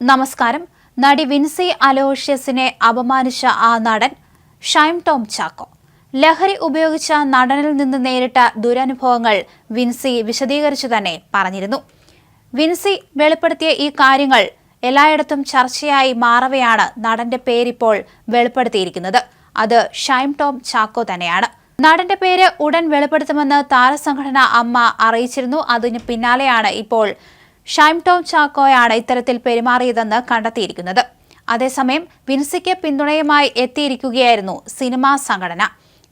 നമസ്കാരം. നടി വിൻസി അലോഷ്യസിനെ അപമാനിച്ച ആ നടൻ ഷൈം ടോം ചാക്കോ. ലഹരി ഉപയോഗിച്ച നടനിൽ നിന്ന് നേരിട്ട ദുരനുഭവങ്ങൾ വിൻസി വിശദീകരിച്ചു തന്നെ പറഞ്ഞിരുന്നു. വിൻസി വെളിപ്പെടുത്തിയ ഈ കാര്യങ്ങൾ എല്ലായിടത്തും ചർച്ചയായി മാറവെയാണ് നടന്റെ പേരിപ്പോൾ വെളിപ്പെടുത്തിയിരിക്കുന്നത്. അത് ഷൈം ടോം ചാക്കോ തന്നെയാണ്. നടന്റെ പേര് ഉടൻ വെളിപ്പെടുത്തുമെന്ന് താരസംഘടന അമ്മ അറിയിച്ചിരുന്നു. അതിന് പിന്നാലെയാണ് ഇപ്പോൾ ഷൈം ടോം ചാക്കോയാണ് ഇത്തരത്തിൽ പെരുമാറിയതെന്ന് കണ്ടെത്തിയിരിക്കുന്നത്. അതേസമയം വിൻസിക്ക് പിന്തുണയുമായി എത്തിയിരിക്കുകയായിരുന്നു സിനിമാ സംഘടന.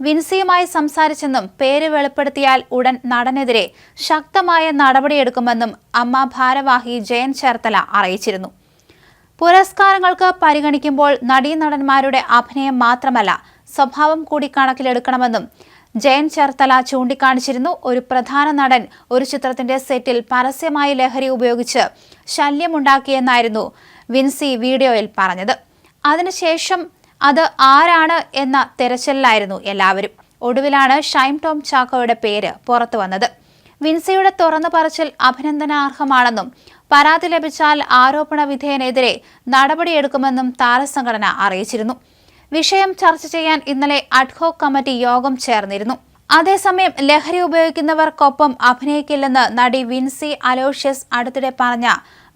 വിൻസിയുമായി സംസാരിച്ചെന്നും പേര് വെളിപ്പെടുത്തിയാൽ ഉടൻ നടനെതിരെ ശക്തമായ നടപടിയെടുക്കുമെന്നും അമ്മ ഭാരവാഹി ജയൻ ചേർത്തല അറിയിച്ചിരുന്നു. പുരസ്കാരങ്ങൾക്ക് പരിഗണിക്കുമ്പോൾ നടീനടന്മാരുടെ അഭിനയം മാത്രമല്ല സ്വഭാവം കൂടി കണക്കിലെടുക്കണമെന്നും ജയൻ ചേർത്തല ചൂണ്ടിക്കാണിച്ചിരുന്നു. ഒരു പ്രധാന നടൻ ഒരു ചിത്രത്തിന്റെ സെറ്റിൽ പരസ്യമായി ലഹരി ഉപയോഗിച്ച് ശല്യമുണ്ടാക്കിയെന്നായിരുന്നു വിൻസി വീഡിയോയിൽ പറഞ്ഞത്. അതിനുശേഷം അത് ആരാണ് എന്ന തെരച്ചിലായിരുന്നു എല്ലാവരും. ഒടുവിലാണ് ഷൈം ടോം ചാക്കോയുടെ പേര് പുറത്തു വന്നത്. വിൻസിയുടെ തുറന്നു പറച്ചിൽ അഭിനന്ദനാർഹമാണെന്നും പരാതി ലഭിച്ചാൽ ആരോപണ വിധേയനെതിരെ നടപടിയെടുക്കുമെന്നും താരസംഘടന അറിയിച്ചിരുന്നു. വിഷയം ചർച്ച ചെയ്യാൻ ഇന്നലെ അഡ്ഹോക് കമ്മിറ്റി യോഗം ചേർന്നിരുന്നു. അതേസമയം ലഹരി ഉപയോഗിക്കുന്നവർക്കൊപ്പം അഭിനയിക്കില്ലെന്ന് നടി വിൻസി അലോഷ്യസ് അടുത്തിടെ പറഞ്ഞ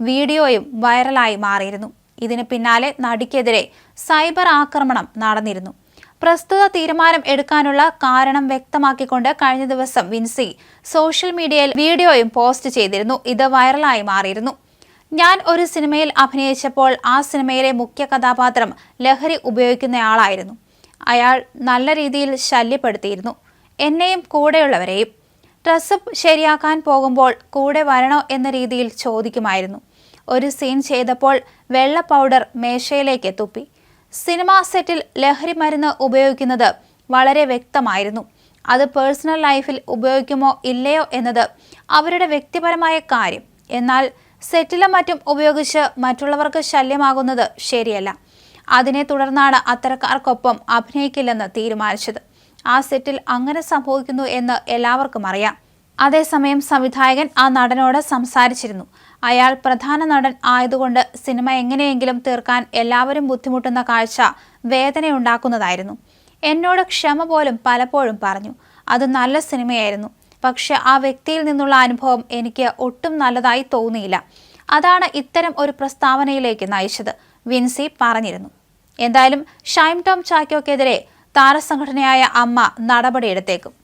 വീഡിയോയും വൈറലായി മാറിയിരുന്നു. ഇതിന് പിന്നാലെ നടിക്കെതിരെ സൈബർ ആക്രമണം നടന്നിരുന്നു. പ്രസ്തുത തീരുമാനം എടുക്കാനുള്ള കാരണം വ്യക്തമാക്കിക്കൊണ്ട് കഴിഞ്ഞ ദിവസം വിൻസി സോഷ്യൽ മീഡിയയിൽ വീഡിയോയും പോസ്റ്റ് ചെയ്തിരുന്നു. ഇത് വൈറലായി മാറിയിരുന്നു. ഞാൻ ഒരു സിനിമയിൽ അഭിനയിച്ചപ്പോൾ ആ സിനിമയിലെ മുഖ്യ കഥാപാത്രം ലഹരി ഉപയോഗിക്കുന്നയാളായിരുന്നു. അയാൾ നല്ല രീതിയിൽ ശല്യപ്പെടുത്തിയിരുന്നു. എന്നെയും കൂടെയുള്ളവരെയും. ഡ്രസ്സ് ശരിയാക്കാൻ പോകുമ്പോൾ കൂടെ വരണോ എന്ന രീതിയിൽ ചോദിക്കുമായിരുന്നു. ഒരു സീൻ ചെയ്തപ്പോൾ വെള്ള പൗഡർ മേശയിലേക്ക് തുപ്പി. സിനിമാ സെറ്റിൽ ലഹരി മരുന്ന് ഉപയോഗിക്കുന്നത് വളരെ വ്യക്തമായിരുന്നു. അത് പേഴ്സണൽ ലൈഫിൽ ഉപയോഗിക്കുമോ ഇല്ലയോ എന്നത് അവരുടെ വ്യക്തിപരമായ കാര്യം. എന്നാൽ സെറ്റിലും മറ്റും ഉപയോഗിച്ച് മറ്റുള്ളവർക്ക് ശല്യമാകുന്നത് ശരിയല്ല. അതിനെ തുടർന്നാണ് അത്തരക്കാർക്കൊപ്പം അഭിനയിക്കില്ലെന്ന് തീരുമാനിച്ചത്. ആ സെറ്റിൽ അങ്ങനെ സംഭവിക്കുന്നു എന്ന് എല്ലാവർക്കും അറിയാം. അതേസമയം സംവിധായകൻ ആ നടനോട് സംസാരിച്ചിരുന്നു. അയാൾ പ്രധാന നടൻ ആയതുകൊണ്ട് സിനിമ എങ്ങനെയെങ്കിലും തീർക്കാൻ എല്ലാവരും ബുദ്ധിമുട്ടുന്ന കാഴ്ച വേദനയുണ്ടാക്കുന്നതായിരുന്നു. എന്നോട് ക്ഷമ പോലും പലപ്പോഴും പറഞ്ഞു. അത് നല്ല സിനിമയായിരുന്നു. പക്ഷെ ആ വ്യക്തിയിൽ നിന്നുള്ള അനുഭവം എനിക്ക് ഒട്ടും നല്ലതായി തോന്നിയില്ല. അതാണ് ഇത്തരം ഒരു പ്രസ്താവനയിലേക്ക് നയിച്ചത് വിൻസി പറഞ്ഞിരുന്നു. എന്തായാലും ഷൈം ടോം ചാക്കോക്കെതിരെ താരസംഘടനയായ അമ്മ നടപടിയെടുത്തേക്കും.